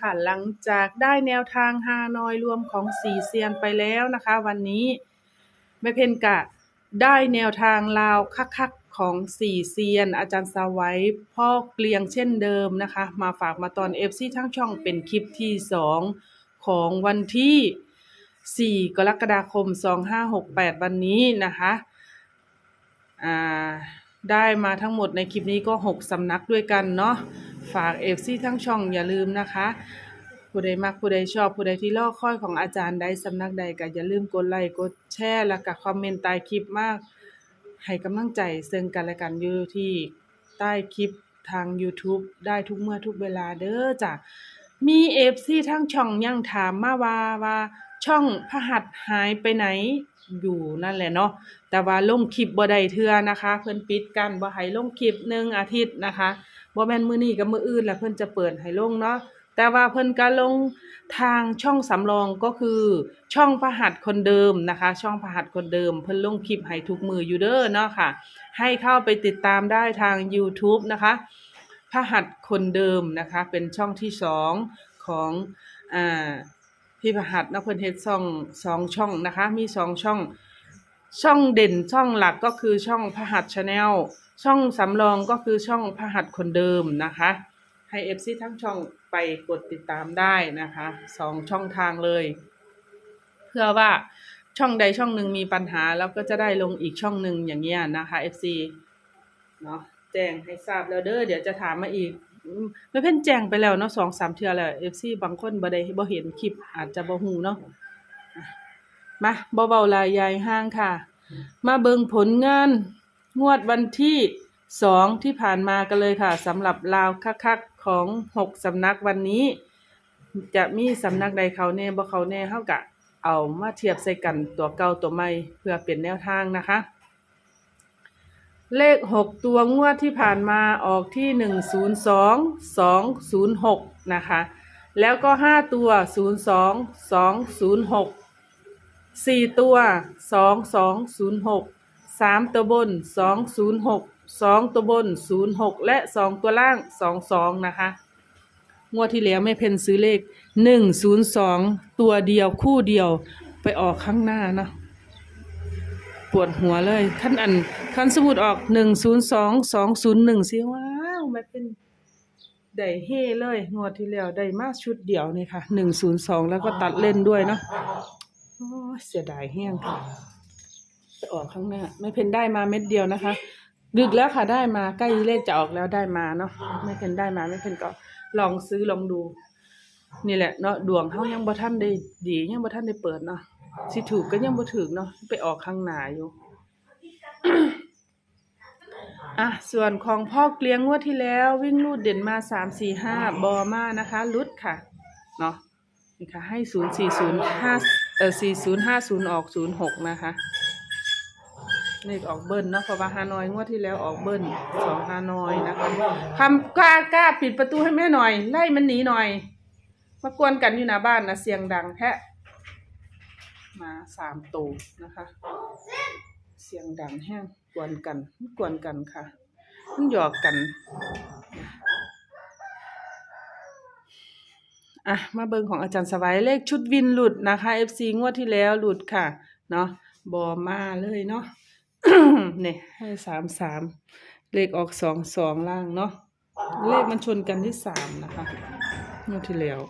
ค่ะ หลังจากได้แนวทางฮานอยรวมของสี่เซียนไปแล้วนะคะ วันนี้แม่เพนกะได้แนวทางลาวคักๆของสี่เซียน อาจารย์สวัยพ่อเกลียงเช่นเดิมนะคะ มาฝากมาตอนเอฟซีทั้งช่องเป็นคลิปที่สองของวันที่ 4 กรกฎาคม 2568 วันนี้นะคะอ่าได้มาทั้งหมดในคลิปนี้ก็ 6 สำนักด้วยกันเนาะ ฝากเอฟซีทั้งช่องอย่าลืมนะคะ ผู้ใดมักผู้ใดชอบผู้ใดที่ลอกค่อยของอาจารย์ใดสำนักใดก็อย่าลืมกดไลค์กดแชร์แล้วก็คอมเมนต์ใต้คลิปมาก ให้กำลังใจซึ่งกันและกันอยู่ที่ใต้คลิปทาง YouTube ได้ทุกเมื่อทุกเวลาเด้อจ้ะมีเอฟซีทั้งช่องยังถามมาว่าว่าช่องพหัสหายไปไหนอยู่นั่นแหละเนาะแต่ว่าลงคลิปบ่ได้เทื่อนะคะ เพิ่นปิดกันบ่ให้ลงคลิปหนึ่งอาทิตย์นะคะ บ่แม่นมื้อนี้กับมื้ออื่นแล้วเพิ่นจะเปิดให้ลงเนาะแต่ว่าเพิ่นก็ลงทางช่องสำรองก็คือช่องพหัสคนเดิมนะคะ ช่องพหัสคนเดิม เพิ่นลงคลิปให้ทุกมืออยู่เด้อเนาะค่ะ ให้เข้าไปติดตามได้ทาง YouTube นะคะพหัสคนเดิมนะคะ เป็นช่องที่สองของอ่าพี่พหัสนะเพิ่นเฮ็ดช่องสองช่องนะคะ มีสองช่องช่องเด่นช่องหลักก็คือช่องพหัสชาแนล ช่องสำรองก็คือช่องพหัสคนเดิมนะคะ ให้เอฟซีทั้งช่องไปกดติดตามได้นะคะสองช่องทางเลย เพื่อว่าช่องใดช่องหนึ่งมีปัญหาแล้วก็จะได้ลงอีกช่องหนึ่งอย่างเงี้ยนะคะ FC เนาะแจ้งให้ทราบแล้วเด้อเดี๋ยวจะถามมาอีกไม่เพิ่นแจ้งไปแล้วเนาะสองสามเทื่อแล้ว FC บางคนบ่ได้บ่เห็นคลิปอาจจะบ่ฮู้เนาะมาบ่เบาลายยายห้างค่ะ มาเบิ่งผลงาน งวดวันที่สองที่ผ่านมากันเลยค่ะสำหรับลาวคักๆของหกสำนักวันนี้ จะมีสำนักใดเขาแน่บ่เขาแน่เฮากะเอามาเทียบใส่กันตัวเก่าตัวใหม่เพื่อเป็นแนวทางนะคะ เลขหกตัวงวดที่ผ่านมาออกที่หนึ่งศูนย์สองสองศูนย์หกนะคะ แล้วก็ห้าตัวศูนย์สองสองศูนย์หกสี่ตัวสองสองศูนย์หก สามตัวบนสองศูนย์หกสองตัวบนศูนย์หกและสองตัวล่างสองสองนะคะ งวดที่แล้วไม่เพนซื้อเลขหนึ่งศูนย์สองตัวเดียวคู่เดียวไปออกข้างหน้านะปวดหัวเลยขั้นอันขั้นสมุดออกหนึ่งศูนย์สองสองศูนย์หนึ่งสิว้าวไม่เป็นได้เฮ่เลยงวดที่แล้วได้มาชุดเดียวนี่ค่ะหนึ่งศูนย์สองแล้วก็ตัดเล่นด้วยเนาะเสียดายแห้งค่ะ ไปออกข้างหน้าไม่เพนได้มาเม็ดเดียวนะคะ ดึกแล้วค่ะได้มาใกล้เลขจะออกแล้วได้มาเนาะไม่เพนได้มาไม่เพนก็ลองซื้อลองดู นี่แหละเนาะดวงเขายังบ่ทันได้ดียังบ่ทันได้เปิดเนาะสิถูกก็ยังบ่ถูกเนาะไปออกข้างหน้าอยู่อะส่วนของพ่อเกลียงงวดที่แล้ว วิ่งลูดเด่นมาสามสี่ห้าบอมานะคะลุดค่ะเนาะนี่ค่ะให้ศูนย์สี่ศูนย์ห้าเออสี่ศูนย์ห้าศูนย์ออกศูนย์หกนะคะ เลขออกเบิ้ลเนาะเพราะว่าฮานอยงวดที่แล้วออกเบิ้ลสองฮานอยนะคะคำกล้ากล้าปิดประตูให้แม่หน่อย ไล่มันหนีหน่อยมากวนกันอยู่หน้าบ้านนะเสียงดังแท้มาสามตูนะคะ เสียงดังแห้งกวนกันกวนกันค่ะมันหยอกกันอะมาเบิงของอาจารย์สบายเลขชุดวินหลุดนะคะ FC งวดที่แล้วหลุดค่ะ เนาะบอมาเลยเนาะ เนี่ยให้สามสามเลขออกสองสองล่างเนาะเลขมันชนกันที่สามนะคะงวดที่แล้ว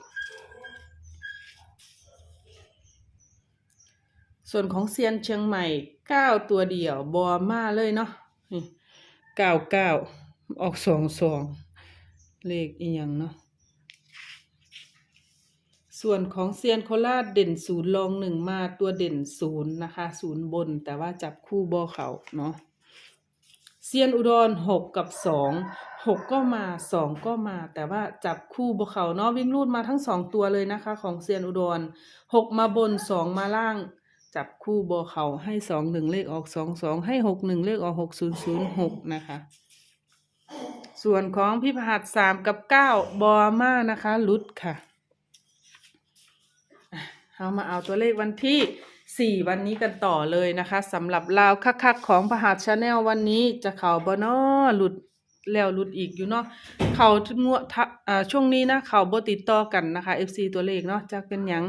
ส่วนของเซียนเชียงใหม่เก้าตัวเดียวบอมาเลยเนาะเก้าเก้าออกสองสองเลขอีหยังเนาะ ส่วนของเซียนโคราชเด่นศูนย์ลองหนึ่งมาตัวเด่นศูนย์นะคะศูนย์บนแต่ว่าจับคู่บอเขาเนาะเซียนอุดรหกกับสองหกก็มาสองก็มา แต่ว่าจับคู่บอเขาเนาะวิ่งรูดมาทั้งสองตัวเลยนะคะ ของเซียนอุดรหกมาบนสองมาล่าง จับคู่บอเขาให้สองหนึ่งเลขออกสองสองให้หกหนึ่งเลขออกหกศูนย์ศูนย์หกนะคะส่วนของพี่พหัสสามกับเก้าบอมานะคะลุดค่ะอะ เอามาเอาตัวเลขวันที่สี่วันนี้กันต่อเลยนะคะสำหรับลาวคักๆของพหัสชาแนลวันนี้จะเข่าบนอหลุดแล้วหลุดอีกอยู่เนาะเขางวดท่าช่วงนี้นะเข่าบติดต่อกันนะคะ FC ตัวเลขเนาะจะเป็นหยัง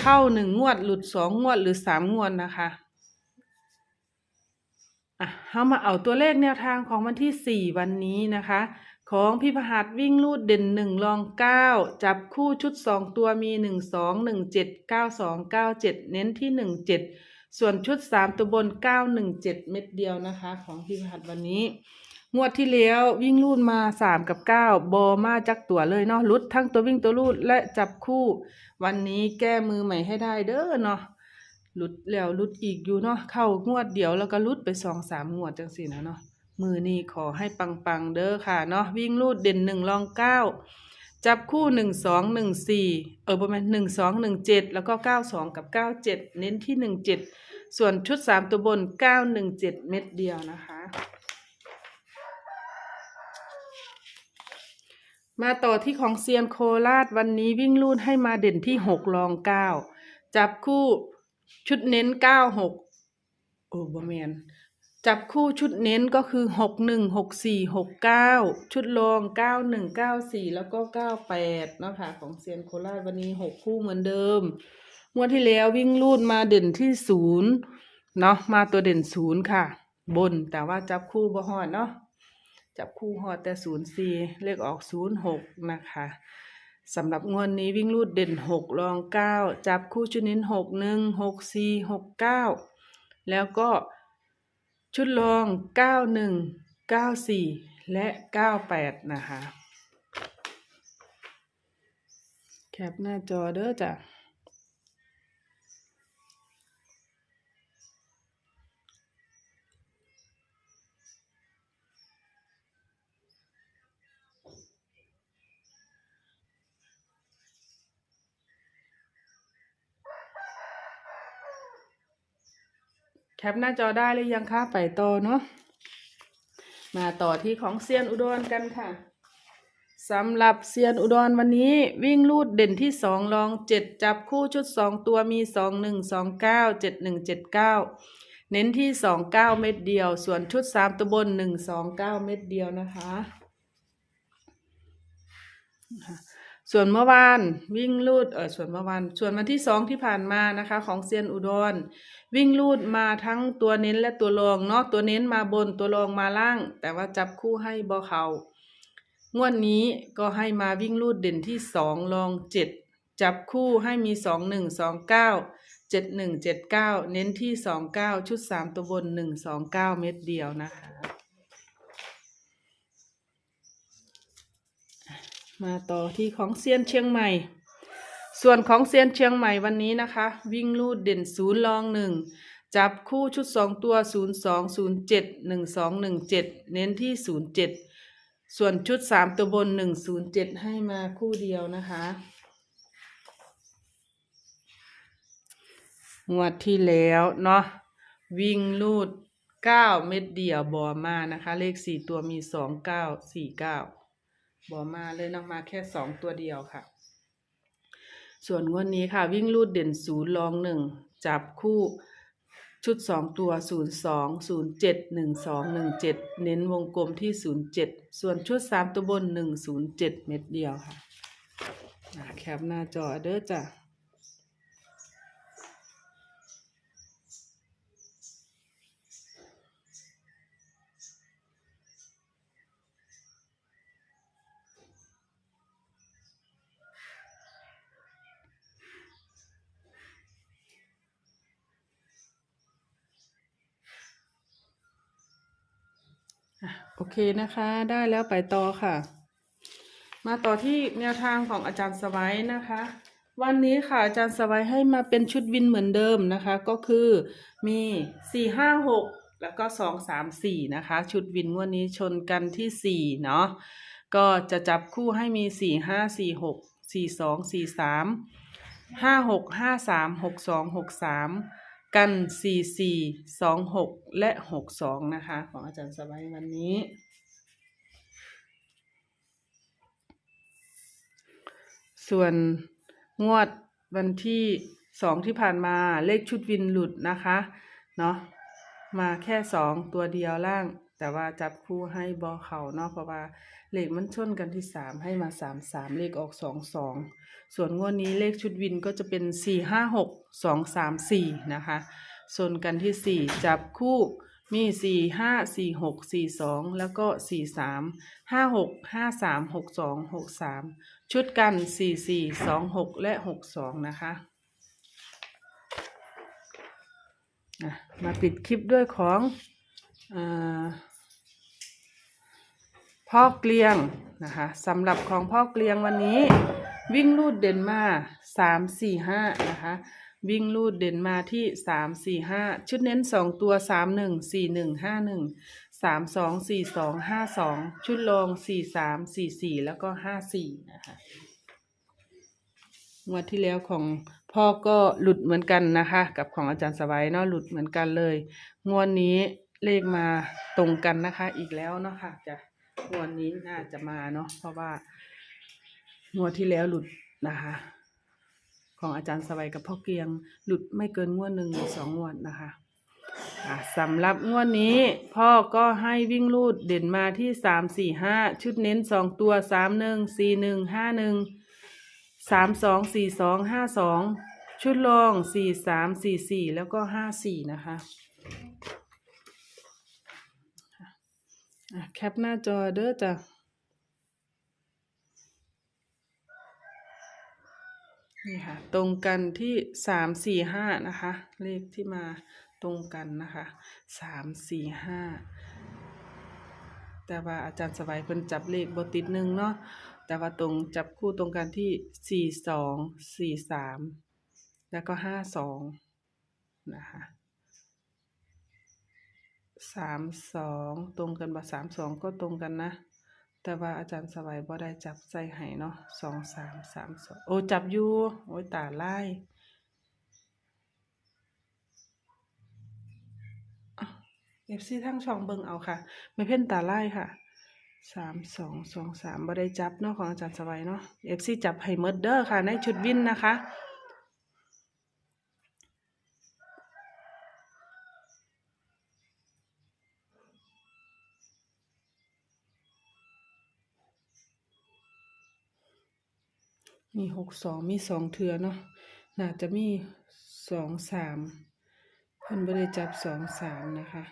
เข้าหนึ่งงวดหลุดสองงวดหรือสามงวดนะคะอะเรามาเอาตัวเลขแนวทางของวันที่ 4 วันนี้นะคะ ของพี่พหัสวิ่งลูดเด่น1รอง9จับคู่ชุด2ตัวมี1 2 1 7 9 2 9 7เจ็ดเก้าสองเก้าเจ็ดเน้นที่1 7ส่วนชุด3ตัวบน9 1 7เจ็ดเม็ดเดียวนะคะ ของพี่พหัสวันนี้ งวดที่แล้ววิ่งลูดมา3กับ9บอมาจักตัวเลยเนาะลุดทั้งตัววิ่งตัวลูดและจับคู่ วันนี้แก้มือใหม่ให้ได้เด้อเนาะลุดแล้วลุดอีกอยู่เนาะเข้างวดเดียวแล้วก็ลุดไปสองสามงวดจังสินะเนาะ มือนี้ขอให้ปังๆเด้อค่ะเนาะวิ่งลูดเด่นหนึ่งรองเก้าจับคู่หนึ่งสองหนึ่งสี่เออประมาณหนึ่งสองหนึ่งเจ็ดแล้วก็เก้าสองกับเก้าเจ็ดเน้นที่หนึ่งเจ็ดส่วนชุดสามตัวบนเก้าหนึ่งเจ็ดเม็ดเดียวนะคะ มาต่อที่ของเซียนโคราชวันนี้วิ่งลูดให้มาเด่นที่หกรองเก้าจับคู่ชุดเน้นเก้าหกโอ้บแมน จับคู่ชุดเน้นก็คือหกหนึ่งหกสี่หกเก้าชุดรองเก้าหนึ่งเก้าสี่แล้วก็เก้าแปดเนาะค่ะของเซียนโคราชวันนี้หกคู่เหมือนเดิมงวดที่แล้ววิ่งลูดมาเด่นที่ศูนย์เนาะมาตัวเด่นศูนย์ค่ะ บนแต่ว่าจับคู่บ่ฮอดเนาะจับคู่ฮอดแต่ศูนย์สี่เลขออกศูนย์หกนะคะสำหรับงวดนนี้วิ่งรูดเด่นหกรองเก้าจับคู่ชุดเน้นหกหนึ่งหกสี่หกเก้าแล้วก็ ชุดลอง 9194 และ 98 นะคะ แคปหน้าจอเด้อจ้ะ แคปหน้าจอได้หรือยังคะไปต่อเนาะมาต่อที่ของเซียนอุดรกันค่ะสำหรับเซียนอุดรวันนี้วิ่งลูดเด่นที่สองรองเจ็ดจับคู่ชุดสองตัวมีสองหนึ่งสองเก้าเจ็ดหนึ่งเจ็ดเก้าเน้นที่สองเก้าเม็ดเดียว ส่วนชุดสามตัวบนหนึ่งสองเก้าเม็ดเดียวนะคะ ส่วนเมื่อวานวิ่งลูดเออส่วนเมื่อวานส่วนวันที่สองที่ผ่านมานะคะ ของเซียนอุดร วิ่งลูดมาทั้งตัวเน้นและตัวรองเนาะตัวเน้นมาบนตัวรองมาล่าง แต่ว่าจับคู่ให้บอเขางวดนี้ก็ให้มาวิ่งลูดเด่นที่สองรองเจ็ดจับคู่ให้มีสองหนึ่งสองเก้าเจ็ดหนึ่งเจ็ดเก้าเน้นที่สองเก้าชุดสามตัวบนหนึ่งสองเก้าเม็ดเดียวนะคะ มาต่อที่ของเซียนเชียงใหม่ ส่วนของเซียนเชียงใหม่วันนี้นะคะ วิ่งลูดเด่นศูนย์รองหนึ่งจับคู่ชุดสองตัวศูนย์สองศูนย์เจ็ดหนึ่งสองหนึ่งเจ็ดเน้นที่ศูนย์เจ็ดส่วนชุดสามตัวบนหนึ่งศูนย์เจ็ดให้มาคู่เดียวนะคะงวดที่แล้วเนาะวิ่งลูดเก้าเม็ดเดียวบอมานะคะ เลขสี่ตัวมีสองเก้าสี่เก้า บอมาเลยนะมาแค่สองตัวเดียวค่ะ ส่วนงวดนนี้ค่ะ วิ่งลูดเด่นศูนย์รองหนึ่งจับคู่ชุดสองตัวศูนย์สองศูนย์เจ็ดหนึ่งสองหนึ่งเจ็ดเน้นวงกลมที่ศูนย์เจ็ดส่วนชุดสามตัวบนหนึ่งศูนย์เจ็ดเม็ดเดียวค่ะแคปหน้าจอเด้อจ้ะ นะคะ ได้แล้วไปต่อค่ะ มาต่อที่แนวทางของอาจารย์สวัยนะคะ วันนี้ค่ะอาจารย์สวัยให้มาเป็นชุดวินเหมือนเดิมนะคะ ก็คือมีสี่ห้าหกแล้วก็สองสามสี่นะคะ ชุดวินวันนี้ชนกันที่สี่เนาะก็จะจับคู่ให้มีสี่ห้าสี่หกสี่สองสี่สามห้าหกห้าสามหกสองหกสาม กันสี่สี่สองหกและหกสองนะคะ ของอาจารย์สบายวันนี้ ส่วนงวดวันที่สองที่ผ่านมาเลขชุดวินหลุดนะคะ เนาะมาแค่สองตัวเดียวล่าง แต่ว่าจับคู่ให้บอเขาเนาะเพราะว่า เลขมันชนกันที่สามให้มาสามสามเลขออกสองสองส่วนงวดนี้เลขชุดวินก็จะเป็นสี่ห้าหกสองสามสี่นะคะส่วนกันที่สี่จับคู่มีสี่ห้าสี่หกสี่สองแล้วก็สี่สามห้าหกห้าสามหกสองหกสามชุดกันสี่สี่สองหกและหกสองนะคะมาปิดคลิปด้วยของอา พ่อเกลียงนะคะสำหรับของพ่อเกลียงวันนี้ วิ่งลูดเดนมาสามสี่ห้านะคะวิ่งลูดเด่นมาที่สามสี่ห้าชุดเน้นสองตัวสามหนึ่งสี่หนึ่งห้าหนึ่งสามสองสี่สองห้าสองชุดรองสี่สามสี่สี่แล้วก็ห้าสี่นะคะงวดที่แล้วของพ่อก็หลุดเหมือนกันนะคะ กับของอาจารย์สบายเนาะหลุดเหมือนกันเลย งวดนี้เลขมาตรงกันนะคะ อีกแล้วเนาะค่ะจะ งวดนี้น่าจะมาเนาะเพราะว่างวดที่แล้วหลุดนะคะ ของอาจารย์สวัยกับพ่อเกียง หลุดไม่เกินงวดหนึ่งหรือสองงวดนะคะสำหรับงวดนี้พ่อก็ให้วิ่งลูดเด่นมาที่สามสี่ห้าชุดเน้นสองตัวสามหนึ่งสี่หนึ่งห้าหนึ่งสามสองสี่สองห้าสองชุดรองสี่สามสี่สี่แล้วก็ห้าสี่นะคะ แคปหน้าจอเด้อจ้ะนี่ค่ะ ตรงกันที่สามสี่ห้านะคะ เลขที่มาตรงกันนะคะสามสี่ห้าแต่ว่าอาจารย์สบายเพิ่นจับเลขบติดหนึ่งเนาะแต่ว่าตรงจับคู่ตรงกันที่สี่สองสี่สามแล้วก็ห้าสองนะคะ สามสองตรงกันบ่สามสองก็ตรงกันนะ แต่ว่าอาจารย์สบายบ่ได้จับใส่ให้เนาะสองสามสามสองโอ้จับอยู่โอ้ยตาไล่เอฟซีทั้งช่องเบิงเอาค่ะ ไม่เพ่นตาไล่ค่ะสามสองสองสามบ่ได้จับเนาะของอาจารย์สบายเนาะเอฟซีจับให้เมดเดอร์ค่ะ ในชุดวินนะคะ มีหกสองมีสองเทือเนาะน่าจะมีสองสามเพิ่นบ่ได้จับสองสามนะคะ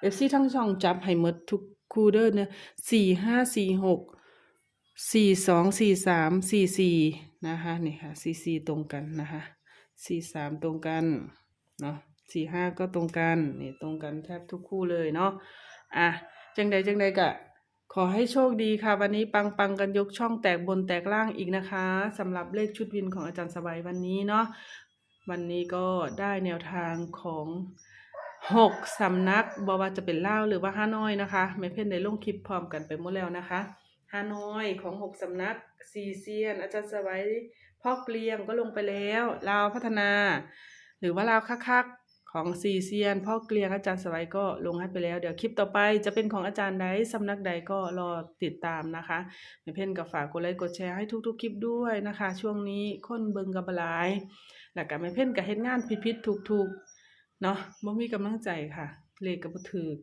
เอฟซีทั้งช่องจับให้หมดทุกคู่เด้อเนี่ยสี่ห้าสี่หกสี่สองสี่สามสี่สี่นะคะนี่ค่ะสี่สี่ตรงกันนะคะสี่สามตรงกันเนาะสี่ห้าก็ตรงกันนี่ตรงกันแทบทุกคู่เลยเนาะอะจังใดจังใดกะ ขอให้โชคดีค่ะ วันนี้ปังปังกันยกช่องแตกบนแตกล่างอีกนะคะสำหรับเลขชุดวินของอาจารย์สบายวันนี้เนาะวันนี้ก็ได้แนวทางของหกสำนักบอกว่าจะเป็นเล่าหรือว่าฮานอยนะคะไม่เพ่นในลงคลิปพร้อมกันไปหมดแล้วนะคะฮานอยของหกสำนักซีเซียน อาจารย์สบายพ่อเกลียงก็ลงไปแล้วลาวพัฒนา หรือว่าลาวคักๆ ของซีเซียนพ่อเกลียงอาจารย์สวัยก็ลงให้ไปแล้ว เดี๋ยวคลิปต่อไปจะเป็นของอาจารย์ใดสำนักใดก็รอติดตามนะคะแม่เพ่นกับฝากกดไลค์กดแชร์ให้ทุกๆคลิปด้วยนะคะ ช่วงนี้คนเบิงกับบหลายแล้วก็แม่เพ่นกับเฮ็ดงานผิดๆถูกๆเนาะบ่มีกำลังใจค่ะ เลขก็บ่ถูก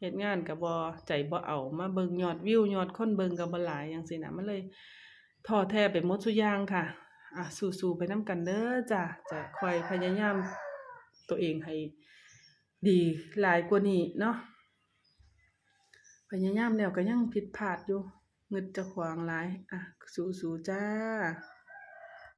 เฮ็ดงานก็บ่ใจบ่เอามาเบิ่งยอดวิวยอดคนเบิ่งก็บ่หลายจังซี่นะมันเลยท้อแท้ไปหมดทุกอย่างค่ะอะสู้ๆไปนํกันเด้อจ้ะจะคอยพยายาม ตัวเองให้ดีหลายกว่านี้เนาะพยายามแล้วก็ยังผิดพลาดอยู่เงินจะขวางหลาย อะ สู้ๆจ้า